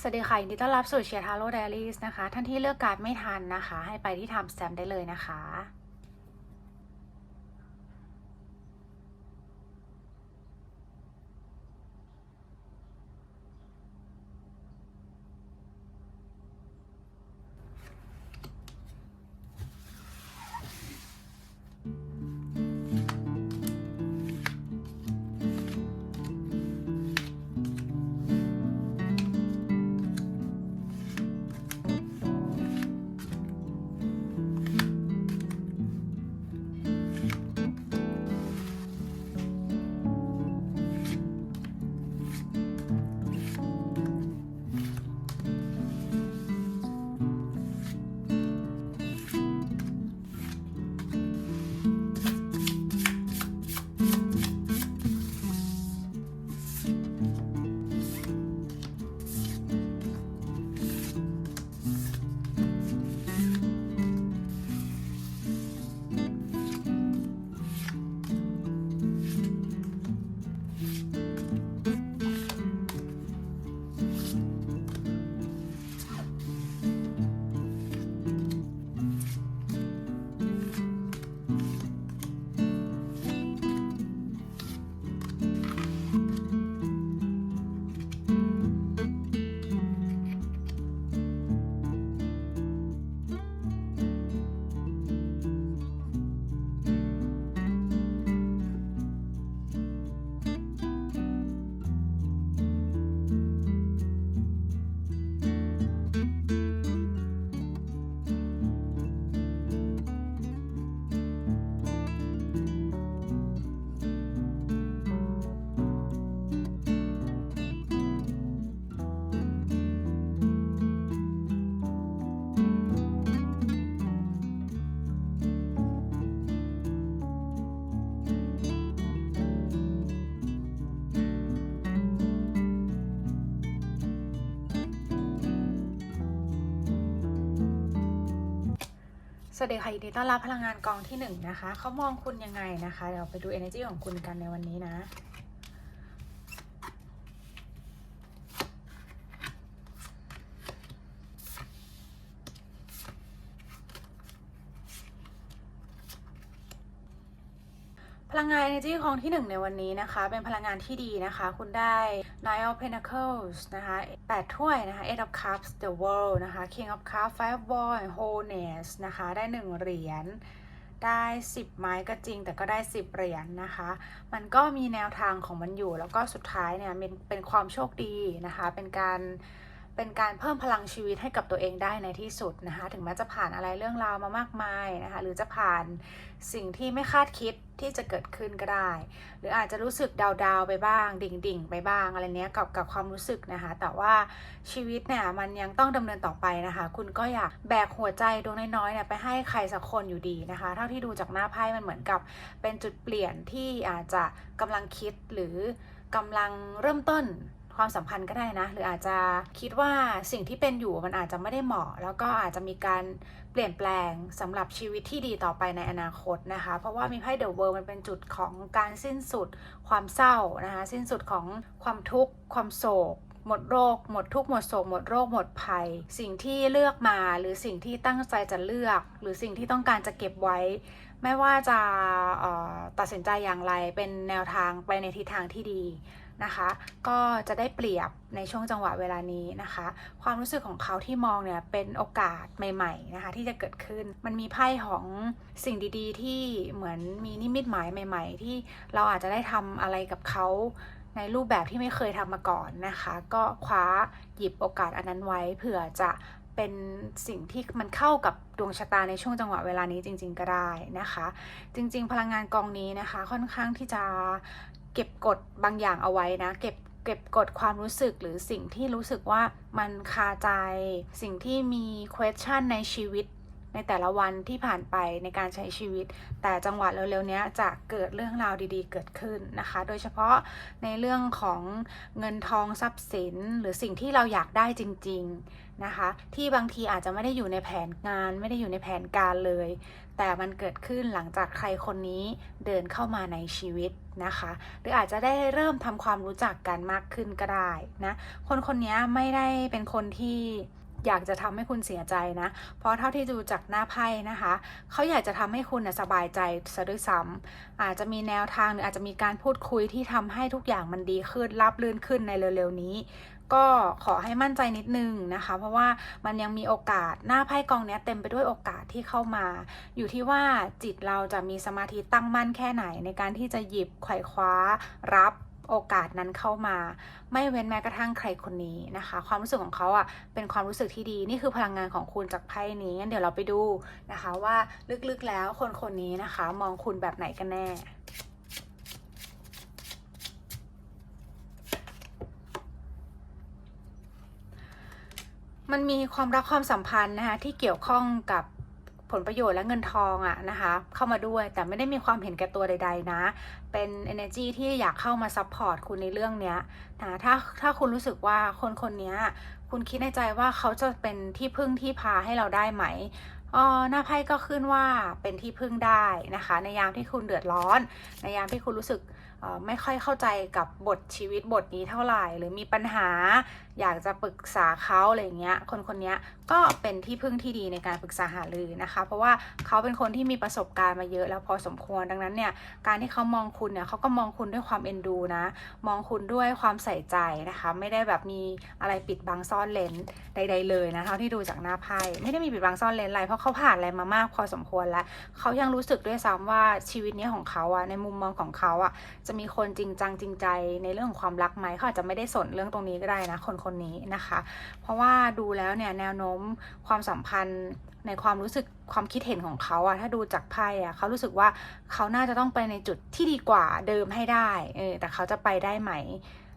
สวัสดีค่ะยินดีต้อนรับสู่เชียร์ทาโร่ไดอารี่นะคะ ท่านที่เลือกการ์ดไม่ทันนะคะ ให้ไปที่ทำสแตมได้เลยนะคะ สวัสดีค่ะยินดีต้อนรับพลังงานกองที่หนึ่งนะคะเขามองคุณยังไงนะคะเดี๋ยวไปดู energy ของคุณกันในวันนี้นะ พลั งงาน energy ของที่หนึ่งในวันนี้นะคะ เป็นพลังงานที่ดีนะคะ คุณได้ Nine of Pentacles นะคะแปดถ้วยนะคะ Eight of Cups The World นะคะ King of Cups Five of Wands Wholeness นะคะ ได้หนึ่งเหรียญได้ 10 ไม้ก็จริง แต่ก็ได้ 10 เหรียญนะคะ มันก็มีแนวทางของมันอยู่ แล้วก็สุดท้ายเนี่ยเป็นเป็นความโชคดีนะคะ เป็นการ เป็นการเพิ่มพลังชีวิตให้กับตัวเองได้ในที่สุดนะคะ ถึงแม้จะผ่านอะไรเรื่องราวมามากมายนะคะ หรือจะผ่านสิ่งที่ไม่คาดคิดที่จะเกิดขึ้นก็ได้ หรืออาจจะรู้สึกดาวๆไปบ้าง ดิ่งๆ ไปบ้างอะไรเนี้ยกับกับความรู้สึกนะคะ แต่ว่าชีวิตเนี่ยมันยังต้องดำเนินต่อไปนะคะ คุณก็อยากแบกหัวใจดวงน้อยๆเนี่ยไปให้ใครสักคนอยู่ดีนะคะ เท่าที่ดูจากหน้าไพ่มันเหมือนกับเป็นจุดเปลี่ยนที่อาจจะกำลังคิดหรือกำลังเริ่มต้น ความสัมพันธ์ก็ได้นะ หรืออาจจะคิดว่าสิ่งที่เป็นอยู่มันอาจจะไม่ได้เหมาะ แล้วก็อาจจะมีการเปลี่ยนแปลงสำหรับชีวิตที่ดีต่อไปในอนาคตนะคะ เพราะว่ามีไพ่เดอะเวิร์มันเป็นจุดของการสิ้นสุดความเศร้านะคะ สิ้นสุดของความทุกข์ความโศกหมดโรค หมดทุกข์หมดโศกหมดโรคหมดภัย สิ่งที่เลือกมาหรือสิ่งที่ตั้งใจจะเลือก หรือสิ่งที่ต้องการจะเก็บไว้ ไม่ว่าจะออตัดสินใจอย่างไรเป็นแนวทางไปในทิศทางที่ดี นะคะ ก็จะได้เปรียบในช่วงจังหวะเวลานี้นะคะ ความรู้สึกของเขาที่มองเนี่ยเป็นโอกาสใหม่ๆนะคะที่จะเกิดขึ้นมันมีไพ่ของสิ่งดีๆ ที่เหมือนมีนิมิตหมายใหม่ ๆ ที่เราอาจจะได้ทำอะไรกับเขาในรูปแบบที่ไม่เคยทำมาก่อนนะคะ ก็คว้าหยิบโอกาสอันนั้นไว้เผื่อจะเป็นสิ่งที่มันเข้ากับดวงชะตาในช่วงจังหวะเวลานี้จริง ๆ ก็ได้นะคะ จริง ๆ พลังงานกองนี้นะคะ ค่อนข้างที่จะ เก็บกดบางอย่างเอาไว้นะเก็บเก็บกดความรู้สึกหรือสิ่งที่รู้สึกว่ามันคาใจ สิ่งที่มี question ในชีวิต ในแต่ละวันที่ผ่านไปในการใช้ชีวิต แต่จังหวะเร็วๆเนี้ยจะเกิดเรื่องราวดีๆ เกิดขึ้นนะคะ โดยเฉพาะในเรื่องของเงินทองทรัพย์สิน หรือสิ่งที่เราอยากได้จริง ๆนะคะ ที่บางทีอาจจะไม่ได้อยู่ในแผนงาน ไม่ได้อยู่ในแผนการเลย แต่มันเกิดขึ้นหลังจากใครคนนี้เดินเข้ามาในชีวิตนะคะ หรืออาจจะได้เริ่มทำความรู้จักกันมากขึ้นก็ได้นะคนคนนี้ไม่ได้เป็นคนที่อยากจะทำให้คุณเสียใจนะ เพราะเท่าที่ดูจากหน้าไพ่นะคะ เขาอยากจะทำให้คุณนะสบายใจซะด้วยซ้ำอาจจะมีแนวทางหรืออาจจะมีการพูดคุยที่ทำให้ทุกอย่างมันดีขึ้น รับลื่นขึ้นในเร็วๆนี้ ก็ขอให้มั่นใจนิดนึงนะคะ เพราะว่ามันยังมีโอกาสหน้าไพ่กองนี้เต็มไปด้วยโอกาสที่เข้ามา อยู่ที่ว่าจิตเราจะมีสมาธิตั้งมั่นแค่ไหน ในการที่จะหยิบไขว่คว้ารับโอกาสนั้นเข้ามา ไม่เว้นแม้กระทั่งใครคนนี้นะคะ ความรู้สึกของเขาอะเป็นความรู้สึกที่ดีนี่คือพลังงานของคุณจากไพ่นี้งั้นเดี๋ยวเราไปดูนะคะว่าลึกๆแล้วคนคนนี้นะคะ มองคุณแบบไหนกันแน่ มันมีความรักความสัมพันธ์นะคะที่เกี่ยวข้องกับผลประโยชน์และเงินทองอะนะคะ เข้ามาด้วยแต่ไม่ได้มีความเห็นแก่ตัวใด ๆ นะ เป็น energy ที่อยากเข้ามาซัพพอร์ตคุณในเรื่องเนี้ยนะถ้าถ้าคุณรู้สึกว่าคนคนนี้คุณคิดในใจว่าเขาจะเป็นที่พึ่งที่พาให้เราได้ไหมอ๋อหน้าไพ่ก็ขึ้นว่าเป็นที่พึ่งได้นะคะ ในยามที่คุณเดือดร้อน ในยามที่คุณรู้สึกไม่ค่อยเข้าใจกับบทชีวิตบทนี้เท่าไหร่ หรือมีปัญหา อยากจะปรึกษาเขาอะไรเงี้ย คนคนนี้ก็เป็นที่พึ่งที่ดีในการปรึกษาหารือนะคะ เพราะว่าเขาเป็นคนที่มีประสบการณ์มาเยอะแล้วพอสมควรดังนั้นเนี่ยการที่เขามองคุณเนี่ยเขาก็มองคุณด้วยความเอ็นดูนะ มองคุณด้วยความใส่ใจนะคะ ไม่ได้แบบมีอะไรปิดบังซ่อนเลนใด ๆ เลยนะเท่าที่ดูจากหน้าไพ่ไม่ได้มีปิดบังซ่อนเลนอะไรเพราะเขาผ่านอะไรมามาก พอสมควรแล้วเขายังรู้สึกด้วยซ้ำว่าชีวิตนี้ของเขาอะในมุมมองของเขาอะจะมีคนจริงจังจริงใจในเรื่องของความรักไหมเขาอาจจะไม่ได้สนเรื่องตรงนี้ก็ได้นะคนคนนี้นะคะ เพราะว่าดูแล้วเนี่ยแนวโน้มความสัมพันธ์ในความรู้สึกความคิดเห็นของเขาอะถ้าดูจากไพ่อะเขารู้สึกว่าเขาน่าจะต้องไปในจุดที่ดีกว่าเดิมให้ได้เออแต่เขาจะไปได้ไหม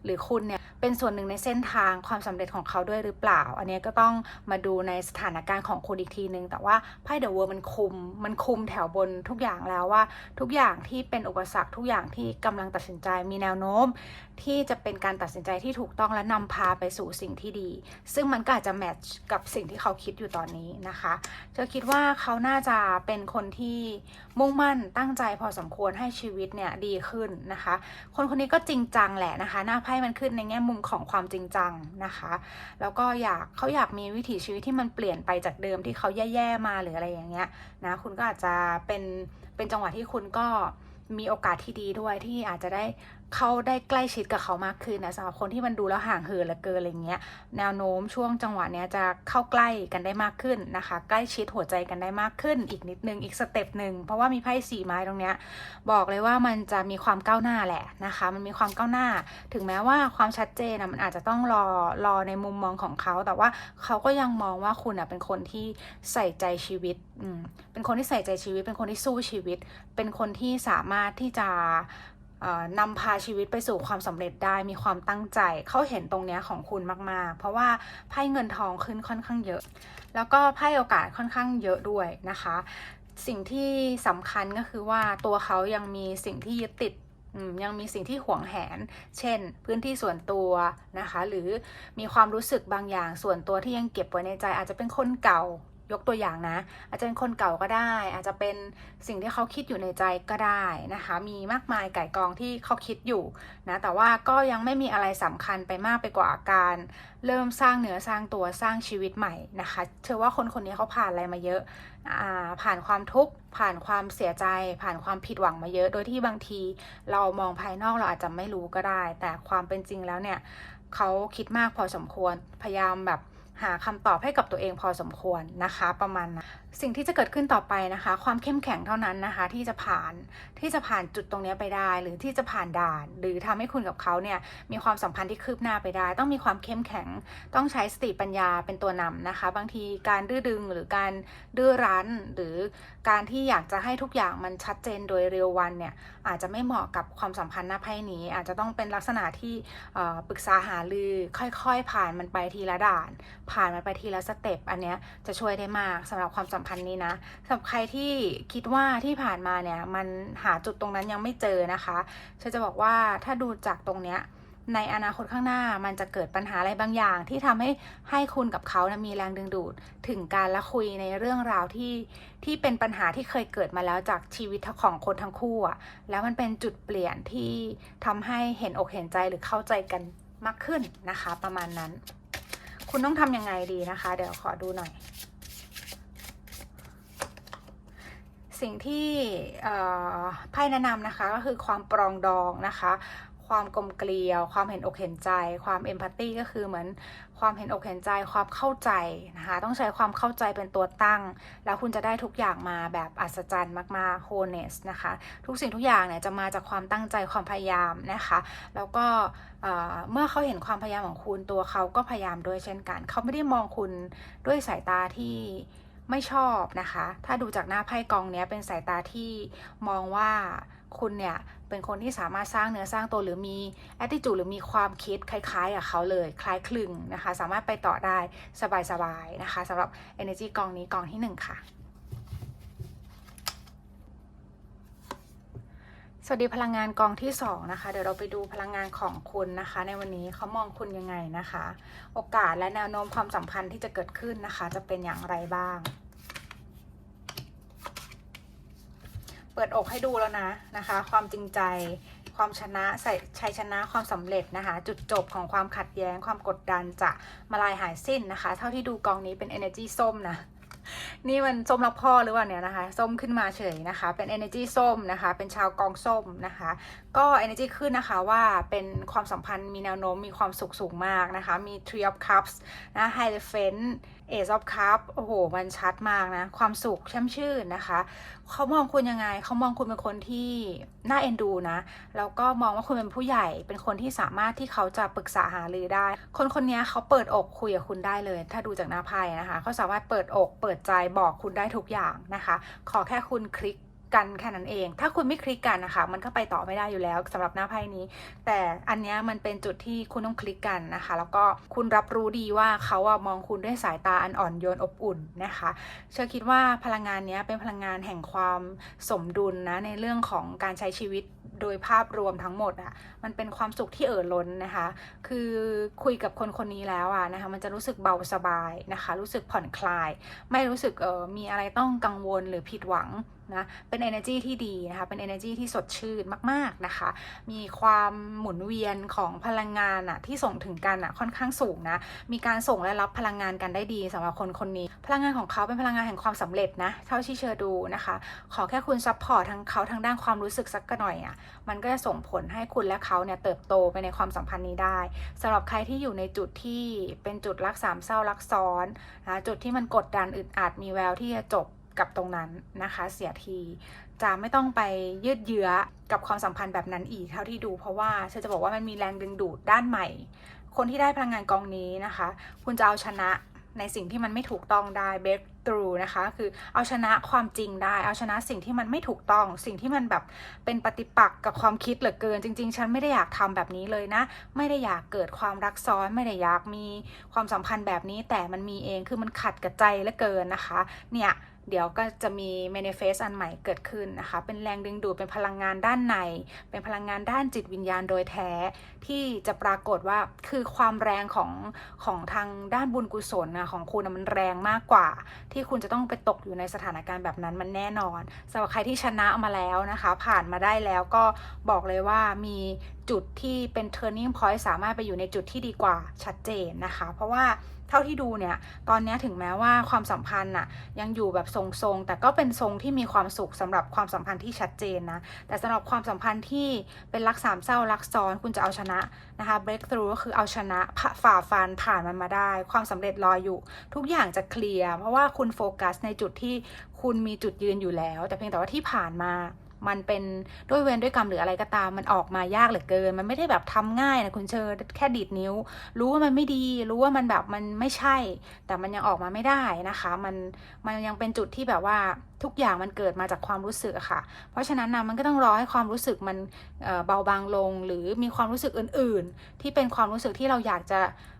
หรือคุณเนี่ยเป็นส่วนหนึ่งในเส้นทางความสำเร็จของเขาด้วยหรือเปล่า อันนี้ก็ต้องมาดูในสถานการณ์ของคุณอีกทีนึง แต่ว่าไพ่เดอะเวิร์มันคุม มันคุมแถวบนทุกอย่างแล้วว่า ทุกอย่างที่เป็นอุปสรรคทุกอย่างที่กำลังตัดสินใจมีแนวโน้ม ที่จะเป็นการตัดสินใจที่ถูกต้องและนำพาไปสู่สิ่งที่ดี ซึ่งมันก็อาจจะแมทช์กับสิ่งที่เขาคิดอยู่ตอนนี้นะคะเธอคิดว่าเขาน่าจะเป็นคนที่มุ่งมั่นตั้งใจพอสมควรให้ชีวิตเนี่ยดีขึ้นนะคะ คนคนนี้ก็จริงจังแหละนะคะ หน้าไพ่มันขึ้นในแง่มุมของความจริงจังนะคะ แล้วก็อยากเขาอยากมีวิถีชีวิตที่มันเปลี่ยนไปจากเดิมที่เขาแย่ๆมาหรืออะไรอย่างเงี้ยนะคุณก็อาจจะเป็นเป็นจังหวะที่คุณก็มีโอกาสที่ดีด้วยที่อาจจะได้ เข้าได้ใกล้ชิดกับเขามากขึ้นนะสำหรับคนที่มันดูแล้วห่างเหินเหลือเกินอะไรเงี้ยแนวโน้มช่วงจังหวะเนี้ยจะเข้าใกล้กันได้มากขึ้นนะคะ ใกล้ชิดหัวใจกันได้มากขึ้น อีกนิดนึงอีกสเต็ปหนึ่งเพราะว่ามีไพ่สี่ไม้ตรงเนี้ยบอกเลยว่ามันจะมีความก้าวหน้าแหละนะคะ มันมีความก้าวหน้า ถึงแม้ว่าความชัดเจนนะมันอาจจะต้องรอรอในมุมมองของเขาแต่ว่าเขาก็ยังมองว่าคุณอะเป็นคนที่ใส่ใจชีวิตอืมเป็นคนที่ใส่ใจชีวิต เป็นคนที่สู้ชีวิต เป็นคนที่สามารถที่จะ นำพาชีวิตไปสู่ความสำเร็จได้มีความตั้งใจ เขาเห็นตรงนี้ของคุณมากๆ เพราะว่าไพ่เงินทองขึ้นค่อนข้างเยอะ แล้วก็ไพ่โอกาสค่อนข้างเยอะด้วยนะคะ สิ่งที่สำคัญก็คือว่าตัวเขายังมีสิ่งที่ยึดติดยังมีสิ่งที่หวงแหน เช่น พื้นที่ส่วนตัวนะคะ หรือมีความรู้สึกบางอย่างส่วนตัวที่ยังเก็บไว้ในใจ อาจจะเป็นคนเก่า ยกตัวอย่างนะ อาจจะเป็นคนเก่าก็ได้ อาจจะเป็นสิ่งที่เขาคิดอยู่ในใจก็ได้นะคะ มีมากมายไก่กองที่เขาคิดอยู่นะแต่ว่าก็ยังไม่มีอะไรสำคัญไปมากไปกว่าการ เริ่มสร้างเนื้อสร้างตัวสร้างชีวิตใหม่นะคะเชื่อว่าคนคนนี้เขาผ่านอะไรมาเยอะผ่านความทุกข์ผ่านความเสียใจ ผ่านความผิดหวังมาเยอะ โดยที่บางทีเรามองภายนอกเราอาจจะไม่รู้ก็ได้ แต่ความเป็นจริงแล้วเนี่ยเขาคิดมากพอสมควรพยายามแบบ หาคำตอบให้กับตัวเองพอสมควรนะคะ ประมาณนะ สิ่งที่จะเกิดขึ้นต่อไปนะคะ ความเข้มแข็งเท่านั้นนะคะ ที่จะผ่านที่จะผ่านจุดตรงนี้ไปได้ หรือที่จะผ่านด่าน หรือทำให้คุณกับเขาเนี่ยมีความสัมพันธ์ที่คืบหน้าไปได้ ต้องมีความเข้มแข็ง ต้องใช้สติปัญญาเป็นตัวนำนะคะ บางทีการดื้อดึงหรือการดื้อรั้น หรือการที่อยากจะให้ทุกอย่างมันชัดเจนโดยเร็ววันเนี่ยอาจจะไม่เหมาะกับความสัมพันธ์หน้าไพ่นี้ อาจจะต้องเป็นลักษณะที่ปรึกษาหารือค่อยๆ ผ่านมันไปทีละด่าน ผ่านมันไปทีละสเต็ปอันเนี้ยจะช่วยได้มากสำหรับความสัมพันธ์นี้นะสำหรับใครที่คิดว่าที่ผ่านมาเนี่ย มันหาจุดตรงนั้นยังไม่เจอนะคะฉันจะบอกว่าถ้าดูจากตรงเนี้ยในอนาคตข้างหน้ามันจะเกิดปัญหาอะไรบางอย่าง ที่ทำให้ให้คุณกับเขานะมีแรงดึงดูด ถึงการละคุยในเรื่องราวที่ที่เป็นปัญหาที่เคยเกิดมาแล้วจากชีวิตของคนทั้งคู่อะแล้วมันเป็นจุดเปลี่ยนที่ทำให้เห็นอกเห็นใจหรือเข้าใจกันมากขึ้นนะคะ ประมาณนั้น คุณต้องทำยังไงดีนะคะ เดี๋ยวขอดูหน่อย สิ่งที่ไพ่แนะนำนะคะก็คือความปรองดองนะคะ ความกลมเกลียว ความเห็นอกเห็นใจ ความเอมพัตตีก็คือเหมือนความเห็นอกเห็นใจความเข้าใจนะคะ ต้องใช้ความเข้าใจเป็นตัวตั้ง แล้วคุณจะได้ทุกอย่างมาแบบอัศจรรย์มากๆ wholeness นะคะ ทุกสิ่งทุกอย่างเนี่ยจะมาจากความตั้งใจความพยายามนะคะ แล้วก็เอ่อเมื่อเขาเห็นความพยายามของคุณตัวเขาก็พยายามด้วยเช่นกัน เขาไม่ได้มองคุณด้วยสายตาที่ ไม่ชอบนะคะ ถ้าดูจากหน้าไพ่กองเนี้ยเป็นสายตาที่มองว่าคุณเนี่ยเป็นคนที่สามารถสร้างเนื้อสร้างตัวหรือมี attitude หรือมีความคิดคล้ายๆกับเขาเลย คล้ายคลึงนะคะ สามารถไปต่อได้สบายๆนะคะสำหรับ energy กองนี้กองที่หนึ่งค่ะ สวัสดีพลังงานกองที่สองนะคะ เดี๋ยวเราไปดูพลังงานของคุณนะคะ ในวันนี้เขามองคุณยังไงนะคะ โอกาสและแนวโน้มความสัมพันธ์ที่จะเกิดขึ้นนะคะ จะเป็นอย่างไรบ้าง ปิดอกให้ดูแล้วนะนะคะ ความจริงใจ ความชนะใส่ชัยชนะความสำเร็จนะคะ จุดจบของความขัดแย้งความกดดันจะมาลายหายสิ้นนะคะ เท่าที่ดูกองนี้เป็น energy ส้มนะนี่มันส้มรับพ่อหรือเปล่าเนี่ยนะคะ ส้มขึ้นมาเฉยนะคะ เป็น energy ส้มนะคะ เป็นชาวกองส้มนะคะก็ energy ขึ้นนะคะว่าเป็นความสัมพันธ์มีแนวโน้มมีความสุขสูงมากนะคะ มี three of cups นะ hierophant ace of cups โอ้โห มันชัดมากนะ ความสุขช่มชื่นนะคะ เขามองคุณยังไง เขามองคุณเป็นคนที่น่าเอ็นดูนะ แล้วก็มองว่าคุณเป็นผู้ใหญ่ เป็นคนที่สามารถที่เขาจะปรึกษาหารือได้ คนคนนี้เขาเปิดอกคุยกับคุณได้เลย ถ้าดูจากหน้าไพ่นะคะ เขาสามารถเปิดอกเปิดใจบอกคุณได้ทุกอย่างนะคะ ขอแค่คุณคลิก กันแค่นั้นเอง ถ้าคุณไม่คลิกกันนะคะ มันก็ไปต่อไม่ได้อยู่แล้วสำหรับหน้าไพ่นี้ แต่อันนี้มันเป็นจุดที่คุณต้องคลิกกันนะคะ แล้วก็คุณรับรู้ดีว่าเขาอะมองคุณด้วยสายตาอันอ่อนโยนอบอุ่นนะคะ เชื่อคิดว่าพลังงานนี้เป็นพลังงานแห่งความสมดุลนะในเรื่องของการใช้ชีวิตโดยภาพรวมทั้งหมดอะ่ะ มันเป็นความสุขที่เอ่อล้นนะคะ คือคุยกับคนคนนี้แล้วอะนะคะ มันจะรู้สึกเบาสบายนะคะ รู้สึกผ่อนคลาย ไม่รู้สึกเออมีอะไรต้องกังวลหรือผิดหวัง นะเป็น energy ที่ดีนะคะเป็น energy ที่สดชื่นมากๆนะคะ มีความหมุนเวียนของพลังงานอะที่ส่งถึงกันอะค่อนข้างสูงนะมีการส่งและรับพลังงานกันได้ดีสำหรับคนคนนี้ พลังงานของเขาเป็นพลังงานแห่งความสำเร็จนะเท่าที่เชอดูนะคะ ขอแค่คุณซัพพอร์ตทั้งเขาทางด้านความรู้สึกสักหน่อยอะ่ะมันก็จะส่งผลให้คุณและเขาเนี่ยเติบโตไปในความสัมพันธ์นี้ได้สำหรับใครที่อยู่ในจุดที่เป็นจุดรักสามเศร้ารักซ้อนนะจุดที่มันกดดันอึดอัดมีแววที่จะจบ กับตรงนั้นนะคะเสียที จะไม่ต้องไปยืดเยื้อกับความสัมพันธ์แบบนั้นอีกเท่าที่ดู เพราะว่าเชอจะบอกว่ามันมีแรงดึงดูดด้านใหม่ คนที่ได้พลังงานกองนี้นะคะ คุณจะเอาชนะในสิ่งที่มันไม่ถูกต้องได้ break through นะคะ คือเอาชนะความจริงได้ เอาชนะสิ่งที่มันไม่ถูกต้อง สิ่งที่มันแบบเป็นปฏิปักษ์กับความคิดเหลือเกิน จริง ๆ ฉันไม่ได้อยากทำแบบนี้เลยนะ ไม่ได้อยากเกิดความรักซ้อน ไม่ได้อยากมีความสัมพันธ์แบบนี้ แต่มันมีเอง คือมันขัดกับใจเหลือเกินนะคะ เนี่ย เดี๋ยวก็จะมี manifest อันใหม่เกิดขึ้นนะคะ เป็นแรงดึงดูด เป็นพลังงานด้านใน เป็นพลังงานด้านจิตวิญญาณโดยแท้ ที่จะปรากฏว่าคือความแรงของของทางด้านบุญกุศลนะของคุณมันแรงมากกว่า ที่คุณจะต้องไปตกอยู่ในสถานการณ์แบบนั้นมันแน่นอนสำหรับใครที่ชนะมาแล้วนะคะ ผ่านมาได้แล้วก็บอกเลยว่ามีจุดที่เป็น turning point สามารถไปอยู่ในจุดที่ดีกว่าชัดเจนนะคะ เพราะว่า เท่าที่ดูเนี่ย ตอนนี้ถึงแม้ว่าความสัมพันธ์น่ะยังอยู่แบบทรงๆ แต่ก็เป็นทรงที่มีความสุขสำหรับความสัมพันธ์ที่ชัดเจนนะ แต่สำหรับความสัมพันธ์ที่เป็นรักสามเศร้ารักซ้อนคุณจะเอาชนะนะคะ breakthrough ก็คือเอาชนะฝ่าฟันผ่านมันมาได้ ความสำเร็จรออยู่ ทุกอย่างจะเคลียร์เพราะว่าคุณโฟกัสในจุดที่คุณมีจุดยืนอยู่แล้ว แต่เพียงแต่ว่าที่ผ่านมา มันเป็นด้วยเวรด้วยกรรมหรืออะไรก็ตามมันออกมายากเหลือเกิน มันไม่ได้แบบทำง่ายนะคุณเชอแค่ดีดนิ้ว รู้ว่ามันไม่ดี รู้ว่ามันแบบมันไม่ใช่ แต่มันยังออกมาไม่ได้นะคะ มันมันยังเป็นจุดที่แบบว่าทุกอย่างมันเกิดมาจากความรู้สึกอะค่ะ เพราะฉะนั้นนะมันก็ต้องรอให้ความรู้สึกมันเเบาบางลง หรือมีความรู้สึกอื่น ๆ ที่เป็นความรู้สึกที่เราอยากจะ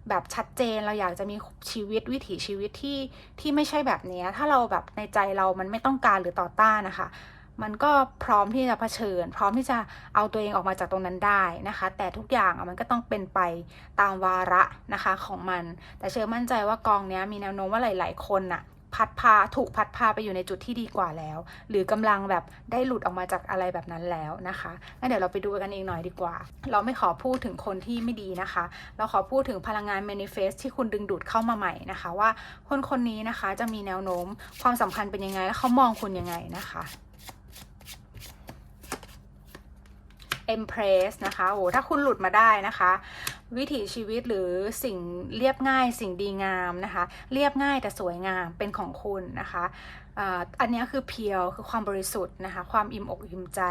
แบบชัดเจนเราอยากจะมีชีวิตวิถีชีวิตที่ที่ไม่ใช่แบบนี้ถ้าเราแบบในใจเรามันไม่ต้องการหรือต่อต้านนะคะ มันก็พร้อมที่จะเผชิญ พร้อมที่จะเอาตัวเองออกมาจากตรงนั้นได้นะคะ แต่ทุกอย่างมันก็ต้องเป็นไปตามวาระนะคะของมัน แต่เชื่อมั่นใจว่ากองนี้มีแนวโน้มว่าหลาย ๆ คนน่ะพัดพาถูกพัดพาไปอยู่ในจุดที่ดีกว่าแล้ว หรือกำลังแบบได้หลุดออกมาจากอะไรแบบนั้นแล้วนะคะงั้นเดี๋ยวเราไปดูกันอีกหน่อยดีกว่า เราไม่ขอพูดถึงคนที่ไม่ดีนะคะ เราขอพูดถึงพลังงาน manifest ที่คุณดึงดูดเข้ามาใหม่นะคะ ว่าคนคนนี้นะคะจะมีแนวโน้มความสัมพันธ์เป็นยังไงและเขามองคุณยังไงนะคะ Empress นะคะโอ้ถ้าคุณหลุดมาได้นะคะ วิถีชีวิตหรือสิ่งเรียบง่ายสิ่งดีงามนะคะ เรียบง่ายแต่สวยงามเป็นของคุณนะคะ อันนี้คือเพียวคือความบริสุทธิ์นะคะ ความอิ่มอกอิ่มใจ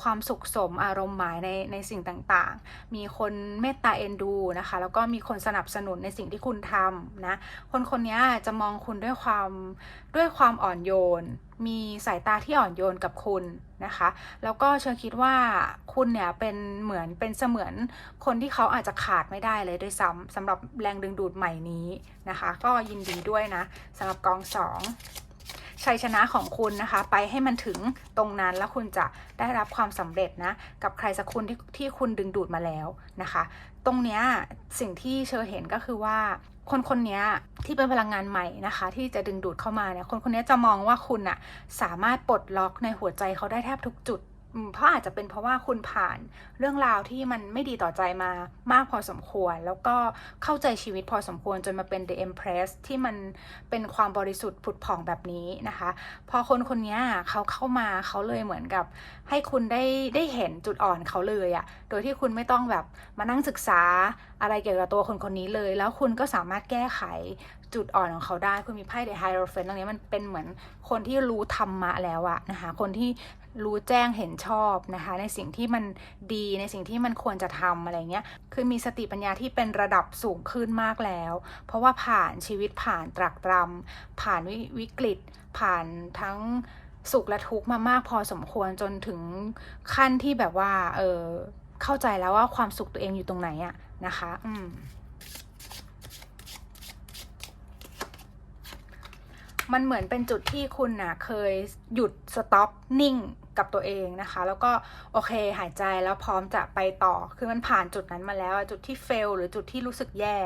ความสุขสมอารมณ์หมายในในสิ่งต่างๆ มีคนเมตตาเอ็นดูนะคะ แล้วก็มีคนสนับสนุนในสิ่งที่คุณทำนะ คนคนนี้จะมองคุณด้วยความด้วยความอ่อนโยน มีสายตาที่อ่อนโยนกับคุณนะคะ แล้วก็เชื่อคิดว่าคุณเนี่ยเป็นเหมือนเป็นเสมือนคนที่เขาอาจจะขาดไม่ได้เลยด้วยซ้ำสำหรับแรงดึงดูดใหม่นี้นะคะ ก็ยินดีด้วยนะสำหรับกองสอง ชัยชนะของคุณนะคะ ไปให้มันถึงตรงนั้นแล้วคุณจะได้รับความสำเร็จนะ กับใครสักคนที่ที่คุณดึงดูดมาแล้วนะคะ ตรงเนี้ยสิ่งที่เชอเห็นก็คือว่าคนคนนี้ที่เป็นพลังงานใหม่นะคะ ที่จะดึงดูดเข้ามาเนี่ยคนคนนี้จะมองว่าคุณอะสามารถปลดล็อกในหัวใจเขาได้แทบทุกจุด เพราะอาจจะเป็นเพราะว่าคุณผ่านเรื่องราวที่มันไม่ดีต่อใจมามากพอสมควร แล้วก็เข้าใจชีวิตพอสมควรจนมาเป็น The Empress ที่มันเป็นความบริสุทธิ์ผุดผ่องแบบนี้นะคะ พอคนคนนี้เขาเข้ามาเขาเลยเหมือนกับ ให้คุณได้ได้เห็นจุดอ่อนเขาเลยอะโดยที่คุณไม่ต้องแบบมานั่งศึกษาอะไรเกี่ยวกับตัวคนคนนี้เลย แล้วคุณก็สามารถแก้ไขจุดอ่อนของเขาได้ คุณมีไพ่เดอะไฮโรเฟนตรงนี้มันเป็นเหมือนคนที่รู้ธรรมะแล้วอะนะคะ คนที่ รู้แจ้งเห็นชอบนะคะ ในสิ่งที่มันดีในสิ่งที่มันควรจะทำอะไรเงี้ยคือมีสติปัญญาที่เป็นระดับสูงขึ้นมากแล้ว เพราะว่าผ่านชีวิตผ่านตรากตรำผ่านววิกฤต ผ่านทั้งสุขและทุกข์มามากพอสมควรจนถึงขั้นที่แบบว่าเออเข้าใจแล้วว่าความสุขตัวเองอยู่ตรงไหนอะนะคะ อืมมันเหมือนเป็นจุดที่คุณน่ะเคยหยุดสต็อปนิ่ง กับตัวเองนะคะ แล้วก็โอเคหายใจแล้วพร้อมจะไปต่อ คือมันผ่านจุดนั้นมาแล้วจุดที่เฟลหรือจุดที่รู้สึกแย่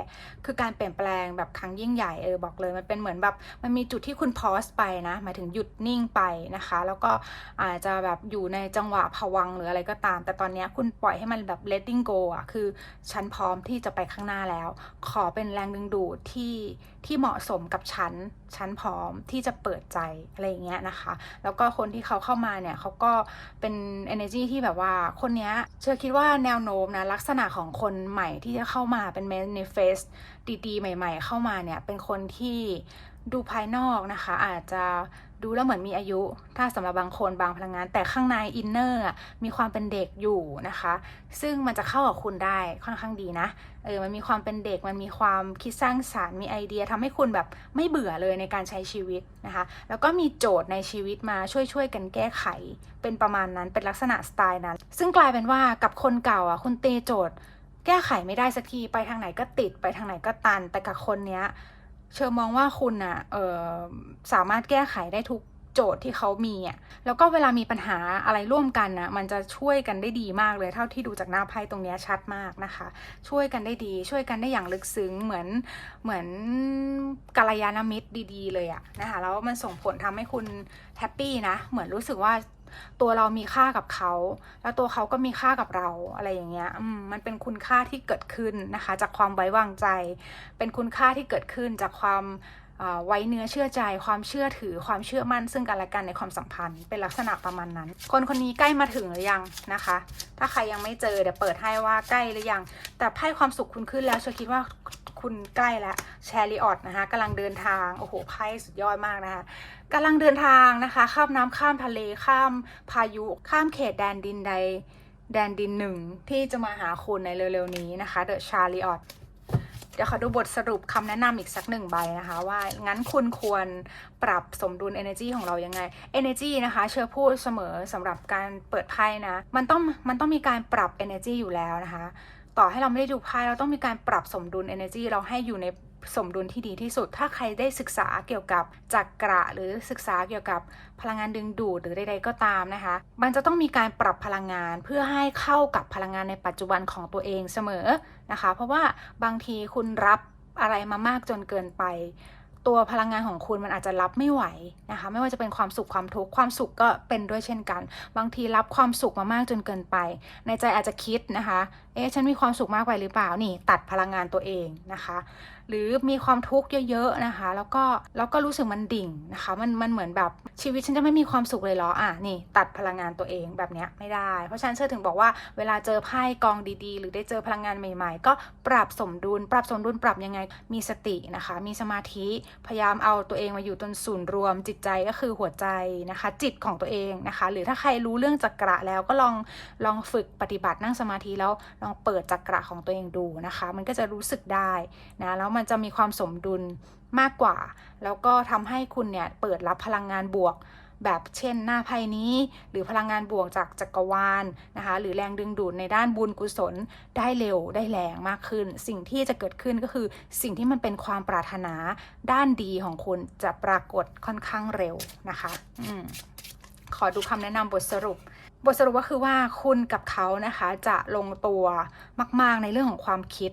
คือการเปลี่ยนแปลงแบบครั้งยิ่งใหญ่เออบอกเลยมันเป็นเหมือนแบบมันมีจุดที่คุณพอสไปนะหมายถึงหยุดนิ่งไปนะคะ แล้วก็อาจจะแบบอยู่ในจังหวะผวังหรืออะไรก็ตาม แต่ตอนนี้คุณปล่อยให้มันแบบ letting go อะคือฉันพร้อมที่จะไปข้างหน้าแล้ว ขอเป็นแรงดึงดูดที่ที่เหมาะสมกับฉันฉันพร้อมที่จะเปิดใจอะไรอย่างเงี้ยนะคะ แล้วก็คนที่เขาเข้ามาเนี่ยเขาก็เป็น energy ที่แบบว่าคนเนี้ยเชื่อคิดว่าแนวโน้มนะลักษณะของคนใหม่ที่จะเข้ามาเป็น manifest ดีๆ ใหม่ ๆ เข้ามาเนี่ยเป็นคนที่ ดูภายนอกนะคะ อาจจะดูแล้วเหมือนมีอายุ ถ้าสำหรับบางคนบางพลังงาน แต่ข้างในอินเนอร์มีความเป็นเด็กอยู่นะคะ ซึ่งมันจะเข้ากับคุณได้ค่อนข้างดีนะเออมันมีความเป็นเด็กมันมีความคิดสร้างสารรค์มีไอเดียทำให้คุณแบบไม่เบื่อเลยในการใช้ชีวิตนะคะ แล้วก็มีโจทย์ในชีวิตมาช่วยช่วยๆกันแก้ไข เป็นประมาณนั้นเป็นลักษณะสไตล์นั้น ซึ่งกลายเป็นว่ากับคนเก่าอะคุณเตโจทย์ แก้ไขไม่ได้สักทีไปทางไหนก็ติดไปทางไหนก็ตัน แต่กับคนเนี้ย เชื่อมองว่าคุณอะเออสามารถแก้ไขได้ทุกโจทย์ที่เขามีอะ แล้วก็เวลามีปัญหาอะไรร่วมกันนะมันจะช่วยกันได้ดีมากเลย เท่าที่ดูจากหน้าไพ่ตรงนี้ชัดมากนะคะ ช่วยกันได้ดี ช่วยกันได้อย่างลึกซึ้ง เหมือนเหมือนกัลยาณมิตรดี ๆ เลยอะนะคะ แล้วมันส่งผลทำให้คุณแฮปปี้นะ เหมือนรู้สึกว่า ตัวเรามีค่ากับเขา แล้วตัวเขาก็มีค่ากับเราอะไรอย่างเงี้ยมันเป็นคุณค่าที่เกิดขึ้นนะคะ จากความไว้วางใจ เป็นคุณค่าที่เกิดขึ้นจากความ ไว้เนื้อเชื่อใจความเชื่อถือความเชื่อมั่นซึ่งกันและกันในความสัมพันธ์ เป็นลักษณะประมาณนั้น คนคนนี้ใกล้มาถึงหรือยังนะคะ ถ้าใครยังไม่เจอเดี๋ยวเปิดให้ว่าใกล้หรือยัง แต่ไพ่ความสุขคุณขึ้นแล้วเชอคิดว่าคุณใกล้แล้วแชริออตนะคะกำลังเดินทางโอ้โหไพ่สุดยอดมากนะคะกำลังเดินทางนะคะ ข้ามน้ำข้ามทะเลข้ามพายุ ข้ามเขตแดนดินใดแดนดินหนึ่งที่จะมาหาคุณในเร็วๆนี้นะคะ The Chariot เดี๋ยวขอดูบทสรุปคำแนะนำอีกสักหนึ่งใบนะคะ ว่างั้นคุณควรปรับสมดุล energy ของเรายังไง energy นะคะ เชื่อพูดเสมอสำหรับการเปิดไพ่นะ มันต้องมันต้องมีการปรับ energy อยู่แล้วนะคะ ต่อให้เราไม่ได้ดูไพ่เราต้องมีการปรับสมดุล energy เราให้อยู่ใน สมดุลที่ดีที่สุด ถ้าใครได้ศึกษาเกี่ยวกับจักระหรือศึกษาเกี่ยวกับพลังงานดึงดูดหรือใดๆก็ตามนะคะ มันจะต้องมีการปรับพลังงานเพื่อให้เข้ากับพลังงานในปัจจุบันของตัวเองเสมอนะคะ เพราะว่าบางทีคุณรับอะไรมามากจนเกินไปตัวพลังงานของคุณมันอาจจะรับไม่ไหวนะคะ ไม่ว่าจะเป็นความสุขความทุกข์ความสุขก็เป็นด้วยเช่นกัน บางทีรับความสุขมามากจนเกินไป ในใจอาจจะคิดนะคะ เอ๊ะฉันมีความสุขมากไปหรือเปล่านี่ตัดพลังงานตัวเองนะคะ หรือมีความทุกข์เยอะๆนะคะ แล้วก็แล้วก็รู้สึกมันดิ่งนะคะ มันมันเหมือนแบบชีวิตฉันจะไม่มีความสุขเลยเหรออะนี่ ตัดพลังงานตัวเองแบบเนี้ยไม่ได้ เพราะฉันเชื่อถึงบอกว่าเวลาเจอไพ่กองดีๆ หรือได้เจอพลังงานใหม่ ๆ ก็ปรับสมดุล ปรับสมดุลปรับยังไงมีสตินะคะ มีสมาธิพยายามเอาตัวเองมาอยู่ตรงศูนย์รวม จิตใจก็คือหัวใจนะคะ จิตของตัวเองนะคะ หรือถ้าใครรู้เรื่องจักระแล้วก็ลองลองฝึกปฏิบัตินั่งสมาธิแล้วลองเปิดจักระของตัวเองดูนะคะ มันก็จะรู้สึกได้นะแล้วมันจะมีความสมดุลมากกว่า แล้วก็ทำให้คุณเนี่ยเปิดรับพลังงานบวกแบบเช่นหน้าไพ่นี้ หรือพลังงานบวกจากจักรวาลนะคะ หรือแรงดึงดูดในด้านบุญกุศลได้เร็วได้แรงมากขึ้น สิ่งที่จะเกิดขึ้นก็คือสิ่งที่มันเป็นความปรารถนาด้านดีของคุณจะปรากฏค่อนข้างเร็วนะคะอืขอดูคำแนะนำบทสรุป บทสรุปก็คือว่าคุณกับเขานะคะจะลงตัวมาก ๆ ในเรื่องของความคิด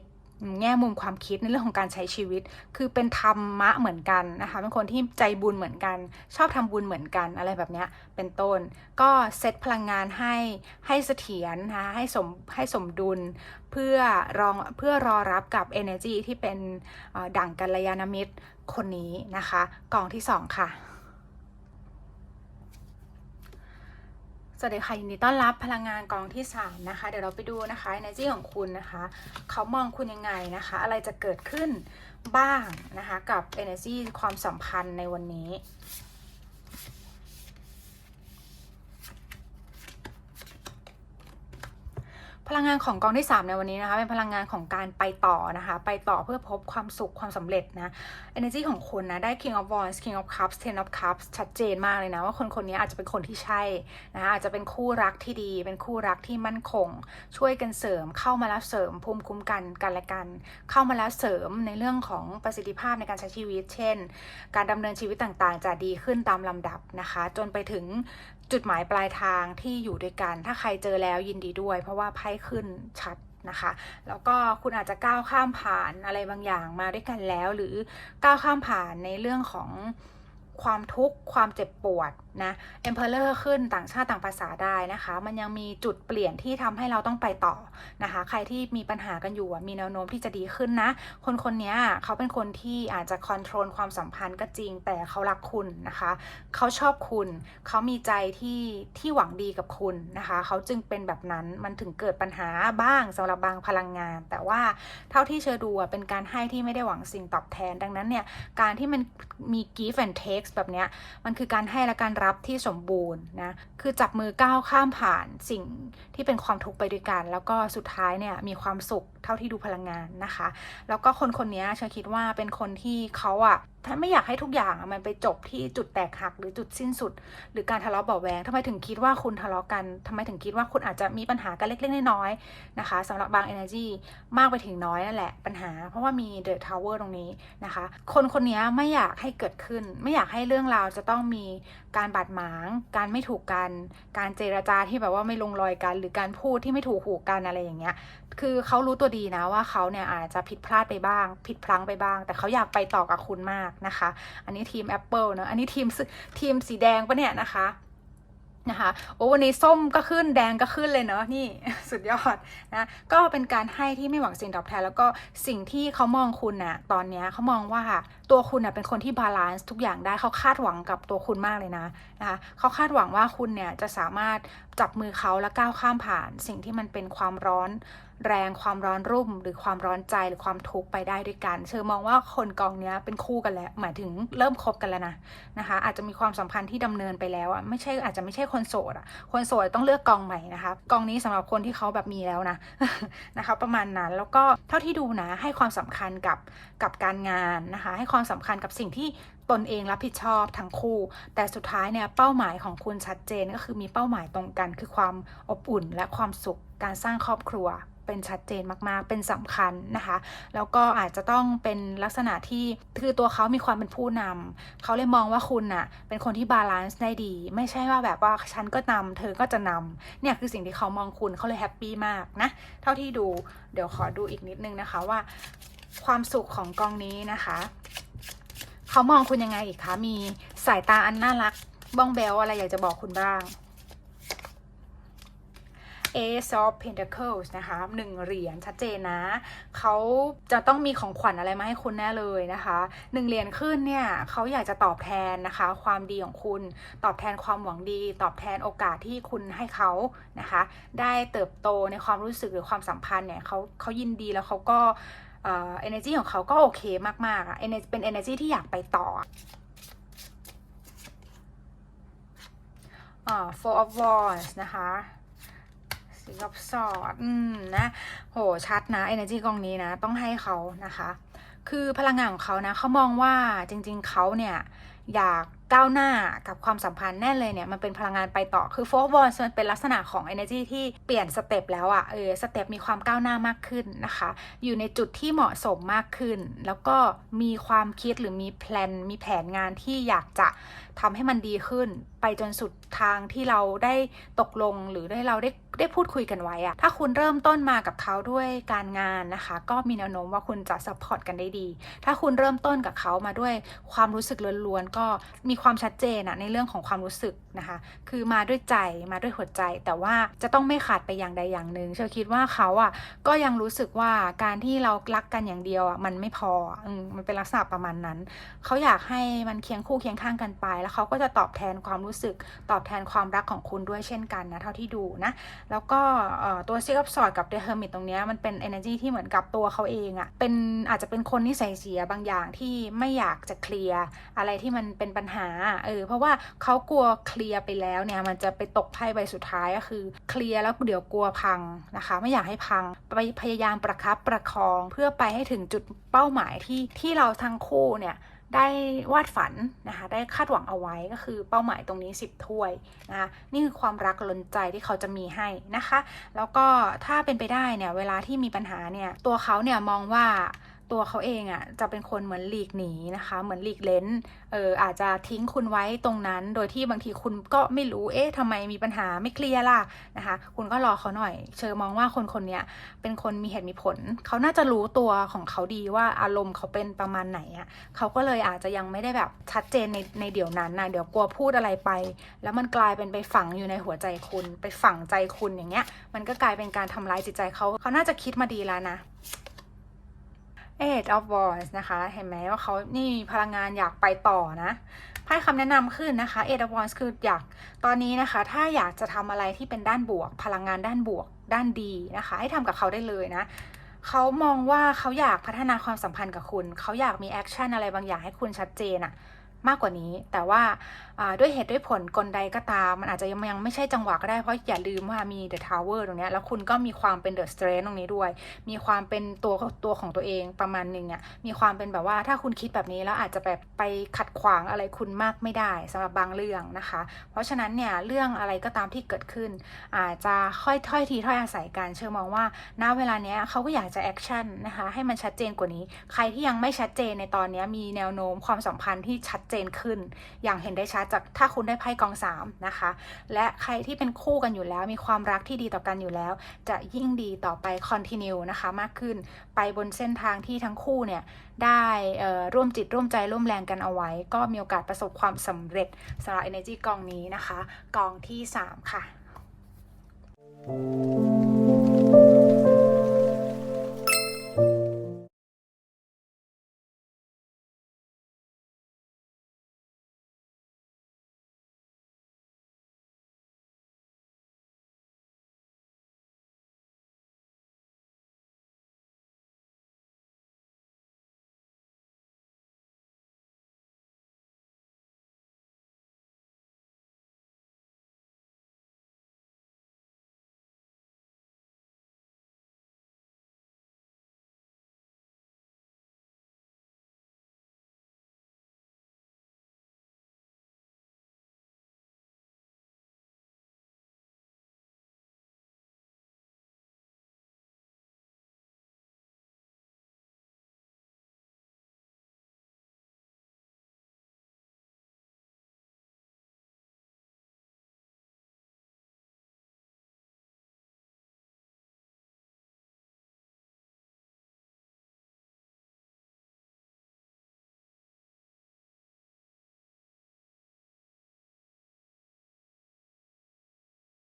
แง่มุมความคิดในเรื่องของการใช้ชีวิต คือเป็นธรรมะเหมือนกันนะคะเป็นคนที่ใจบุญเหมือนกัน ชอบทำบุญเหมือนกันอะไรแบบเนี้ยเป็นต้น ก็เซตพลังงานให้ให้เสถียรนะคะให้สมให้สมดุลเพื่อรองเพื่อรอรับกับ energy ที่เป็นดั่งกัลยาณมิตรคนนี้นะคะกองที่สองค่ะ สวัสดีค่ะยินดีต้อนรับพลังงานกองที่ 3 นะคะ เดี๋ยวเราไปดูนะคะ energy ของคุณนะคะ เขามองคุณยังไงนะคะ อะไรจะเกิดขึ้นบ้างนะคะ กับ energy ความสัมพันธ์ในวันนี้ พลังงานของกองที่ 3 ในวันนี้นะคะเป็นพลังงานของการไปต่อนะคะไปต่อเพื่อพบความสุขความสำเร็จนะ energy ของคุณนะได้ king of wands king of cups ten of cups ชัดเจนมากเลยนะ ว่าคนคนนี้อาจจะเป็นคนที่ใช่นะคะอาจจะเป็นคู่รักที่ดี เป็นคู่รักที่มั่นคง ช่วยกันเสริมเข้ามาแล้วเสริมภูมิคุ้มกันกันและกัน เข้ามาแล้วเสริมในเรื่องของประสิทธิภาพในการใช้ชีวิต เช่น การดำเนินชีวิตต่างๆ จะดีขึ้นตามลำดับนะคะ จนไปถึง จุดหมายปลายทางที่อยู่ด้วยกัน ถ้าใครเจอแล้วยินดีด้วย เพราะว่าไพ่ขึ้นชัดนะคะ แล้วก็คุณอาจจะก้าวข้ามผ่านอะไรบางอย่างมาด้วยกันแล้ว หรือก้าวข้ามผ่านในเรื่องของความทุกข์ความเจ็บปวดนะ Emperor ขึ้นต่างชาติต่างภาษาได้นะคะ มันยังมีจุดเปลี่ยนที่ทำให้เราต้องไปต่อนะคะ ใครที่มีปัญหากันอยู่มีแนวโน้มที่จะดีขึ้นนะ คนคนนี้เขาเป็นคนที่อาจจะคอนโทรลความสัมพันธ์ก็จริง แต่เขารักคุณนะคะ เขาชอบคุณ เขามีใจที่ที่หวังดีกับคุณนะคะ เขาจึงเป็นแบบนั้นมันถึงเกิดปัญหาบ้างสำหรับบางพลังงาน แต่ว่าเท่าที่เชอดูอเป็นการให้ที่ไม่ได้หวังสิ่งตอบแทน ดังนั้นเนี่ยการที่มันมี give and take แบบเนี้ยมันคือการให้และการรับที่สมบูรณ์นะ คือจับมือก้าวข้ามผ่านสิ่งที่เป็นความทุกข์ไปด้วยกัน แล้วก็สุดท้ายเนี่ยมีความสุขเท่าที่ดูพลังงานนะคะ แล้วก็คนคนนี้เชอคิดว่าเป็นคนที่เขาอะ ถ้าไม่อยากให้ทุกอย่างมันไปจบที่จุดแตกหักหรือจุดสิ้นสุด หรือการทะเลาะเบาแวงทำไมถึงคิดว่าคุณทะเลาะกันทำไมถึงคิดว่าคุณอาจจะมีปัญหากันเล็กๆน้อยๆนะคะสำหรับบาง energy มากไปถึงน้อยนั่นแหละปัญหา เพราะว่ามี the tower ตรงนี้นะคะ คนคนนี้ไม่อยากให้เกิดขึ้น ไม่อยากให้เรื่องราวจะต้องมีการบาดหมาง การไม่ถูกกัน การเจรจาที่แบบว่าไม่ลงรอยกัน หรือการพูดที่ไม่ถูกหูกันอะไรอย่างเงี้ยคือเขารู้ตัวดีนะว่าเขาเนี่ยอาจจะผิดพลาดไปบ้าง ผิดพลั้งไปบ้าง แต่เขาอยากไปต่อกับคุณมากนะคะ อันนี้ทีม Apple เนอะอันนี้ทีมสทีมสีแดงปะเนี่ยนะคะนะคะโอ้วันนี้ส้มก็ขึ้นแดงก็ขึ้นเลยเนาะนี่สุดยอดนะก็เป็นการให้ที่ไม่หวังสิ่งตอบแทนแล้วก็สิ่งที่เขามองคุณน่ะตอนนี้เขามองว่าตัวคุณน่ะเป็นคนที่บาลานซ์ทุกอย่างได้เขาคาดหวังกับตัวคุณมากเลยนะนะคะเขาคาดหวังว่าคุณเนี่ยจะสามารถจับมือเขาและก้าวข้ามผ่าน สิ่งที่มันเป็นความร้อน แรงความร้อนรุ่ม หรือความร้อนใจหรือความทุกข์ไปได้ด้วยกัน เชอมองว่าคนกองเนี้ยเป็นคู่กันแล้ว หมายถึงเริ่มคบกันแล้วนะนะคะ อาจจะมีความสัมพันธ์ที่ดำเนินไปแล้วอะไม่ใช่อาจจะไม่ใช่คนโสดอะ คนโสดต้องเลือกกองใหม่นะคะกองนี้สำหรับคนที่เขาแบบมีแล้วนะนะคะประมาณนั้นแล้วก็เท่าที่ดูนะให้ความสำคัญกับกับการงานนะคะ ให้ความสำคัญกับสิ่งที่ตนเองรับผิดชอบทั้งคู่ แต่สุดท้ายเนี่ยเป้าหมายของคุณชัดเจนก็คือมีเป้าหมายตรงกัน คือความอบอุ่นและความสุขการสร้างครอบครัว เป็นชัดเจนมากๆ เป็นสำคัญนะคะ แล้วก็อาจจะต้องเป็นลักษณะที่คือตัวเขามีความเป็นผู้นำเขาเลยมองว่าคุณน่ะเป็นคนที่บาลานซ์ได้ดี ไม่ใช่ว่าแบบว่าฉันก็นำเธอก็จะนำเนี่ยคือสิ่งที่เขามองคุณเขาเลยแฮปปี้มากนะ เท่าที่ดูเดี๋ยวขอดูอีกนิดนึงนะคะว่า ความสุขของกองนี้นะคะเขามองคุณยังไงอีกคะ มีสายตาอันน่ารักบ้องแบวอะไรอยากจะบอกคุณบ้าง Ace of Pentacles นะคะหนึ่งเหรียญชัดเจนนะ เขาจะต้องมีของขวัญอะไรมาให้คุณแน่เลยนะคะหนึ่งเหรียญขึ้นเนี่ยเขาอยากจะตอบแทนนะคะ ความดีของคุณ ตอบแทนความหวังดี ตอบแทนโอกาสที่คุณให้เขานะคะ ได้เติบโตในความรู้สึกหรือความสัมพันธ์เนี่ยเขาเขายินดีแล้วเขาก็เอ่อ energy ของเขาก็โอเคมากๆอะ Ener- เป็น energy ที่อยากไปต่ออ่า four of wands นะคะ สีกับสอดอืมนะ โหชัดนะ energy กองนี้นะ ต้องให้เขานะคะ คือพลังงานของเขานะเขามองว่าจริง ๆเขาเนี่ยอยากก้าวหน้ากับความสัมพันธ์แน่เลยเนี่ย มันเป็นพลังงานไปต่อคือโฟร์บอลมันเป็นลักษณะของ energy ที่เปลี่ยนสเต็ปแล้วอะเออสเต็ปมีความก้าวหน้ามากขึ้นนะคะ อยู่ในจุดที่เหมาะสมมากขึ้น แล้วก็มีความคิดหรือมีแพลนมีแผนงานที่อยากจะทำให้มันดีขึ้น ไปจนสุดทางที่เราได้ตกลงหรือได้เราได้ได้พูดคุยกันไว้อะถ้าคุณเริ่มต้นมากับเขาด้วยการงานนะคะ ก็มีแนวโน้มว่าคุณจะซัพพอร์ตกันได้ดี ถ้าคุณเริ่มต้นกับเขามาด้วยความรู้สึกล้วนๆก็มีความชัดเจนอะในเรื่องของความรู้สึกนะคะ คือมาด้วยใจมาด้วยหัวใจ แต่ว่าจะต้องไม่ขาดไปอย่างใดอย่างหนึ่งเชอคิดว่าเขาอะก็ยังรู้สึกว่าการที่เรารักกันอย่างเดียวอะมันไม่พออมมันเป็นลักษณะประมาณนั้น เขาอยากให้มันเคียงคู่เคียงข้างกันไปแล้วเขาก็จะตอบแทนความรู้สึก ตอบแทนความรักของคุณด้วยเช่นกันนะเท่าที่ดูนะ แล้วก็ตัวซิกับสอดกับเดอะเฮอร์มิตตรงนี้มันเป็น energy ที่เหมือนกับตัวเขาเองอะเป็นอาจจะเป็นคนนิสัยเสียบางอย่างที่ไม่อยากจะเคลียร์อะไรที่มันเป็นปัญหาเออเพราะว่าเขากลัวเคลียร์ไปแล้วเนี่ยมันจะไปตกไพ่ใบสุดท้ายก็คือเคลียร์แล้วเดี๋ยวกลัวพังนะคะ ไม่อยากให้พังไปพยายามประคับประคองเพื่อไปให้ถึงจุดเป้าหมายที่ที่เราทั้งคู่เนี่ย ได้วาดฝันนะคะได้คาดหวังเอาไว้ก็คือเป้าหมายตรงนี้ 10 ถ้วยนะคะนี่คือความรักล้นใจที่เขาจะมีให้นะคะ แล้วก็ถ้าเป็นไปได้เนี่ยเวลาที่มีปัญหาเนี่ยตัวเขาเนี่ยมองว่า ตัวเขาเองอะ่ะจะเป็นคนเหมือนหลีกหนีนะคะ เหมือนหลีกเล้นเอออาจจะทิ้งคุณไว้ตรงนั้น โดยที่บางทีคุณก็ไม่รู้เอ๊ะทำไมมีปัญหาไม่เคลียร์ล่ะนะคะ คุณก็รอเขาหน่อย เชอมองว่าคนคนนี้เป็นคนมีเหตุมีผล เขาน่าจะรู้ตัวของเขาดีว่าอารมณ์เขาเป็นประมาณไหนอะเขาก็เลยอาจจะยังไม่ได้แบบชัดเจนในในเดี๋ยวนั้นนะเดี๋ยวกลัวพูดอะไรไป แล้วมันกลายเป็นไปฝังอยู่ในหัวใจคุณ ไปฝังใจคุณอย่างเงี้ย มันก็กลายเป็นการทำร้ายจิตใจเขาเขาน่าจะคิดมาดีแล้วนะ Eight of Wands นะคะ เห็นไหมว่าเขานี่พลังงานอยากไปต่อนะไพ่คำแนะนำขึ้นนะคะ Eight of Wands คืออยากตอนนี้นะคะ ถ้าอยากจะทำอะไรที่เป็นด้านบวก พลังงานด้านบวก ด้านดีนะคะ ให้ทำกับเขาได้เลยนะเขามองว่าเขาอยากพัฒนาความสัมพันธ์กับคุณ เขาอยากมีแอคชั่นอะไรบางอย่างให้คุณชัดเจนอะมากกว่านี้ แต่ว่า ด้วยเหตุด้วยผลกลใดก็ตาม มันอาจจะยังยังไม่ใช่จังหวะก็ได้ เพราะอย่าลืมว่ามี The Tower ตรงนี้แล้วคุณก็มีความเป็น The Strength ตรงนี้ด้วย มีความเป็นตัวตัวของตัวเองประมาณหนึ่งอะมีความเป็นแบบว่าถ้าคุณคิดแบบนี้แล้วอาจจะแบบไปขัดขวางอะไรคุณมากไม่ได้สำหรับบางเรื่องนะคะ เพราะฉะนั้นเนี่ยเรื่องอะไรก็ตามที่เกิดขึ้น อาจจะค่อยถ้อยทีถ้อยอาศัยกันเชื่อมองว่าณเวลาเนี้ยเขาก็อยากจะแอคชั่นนะคะให้มันชัดเจนกว่านี้ ใครที่ยังไม่ชัดเจนในตอนนี้มีแนวโน้มความสัมพันธ์ที่ชัดเจนขึ้น อย่างเห็นได้ชัดจากถ้าคุณได้ไพ่กองสามนะคะ และใครที่เป็นคู่กันอยู่แล้วมีความรักที่ดีต่อกันอยู่แล้ว จะยิ่งดีต่อไปคอนติเนียนะคะมากขึ้นไปบนเส้นทางที่ทั้งคู่เนี่ยได้ร่วมจิตร่วมใจร่วมแรงกันเอาไว้ ก็มีโอกาสประสบความสำเร็จสำหรับ Energy กองนี้นะคะ กองที่ 3 ค่ะ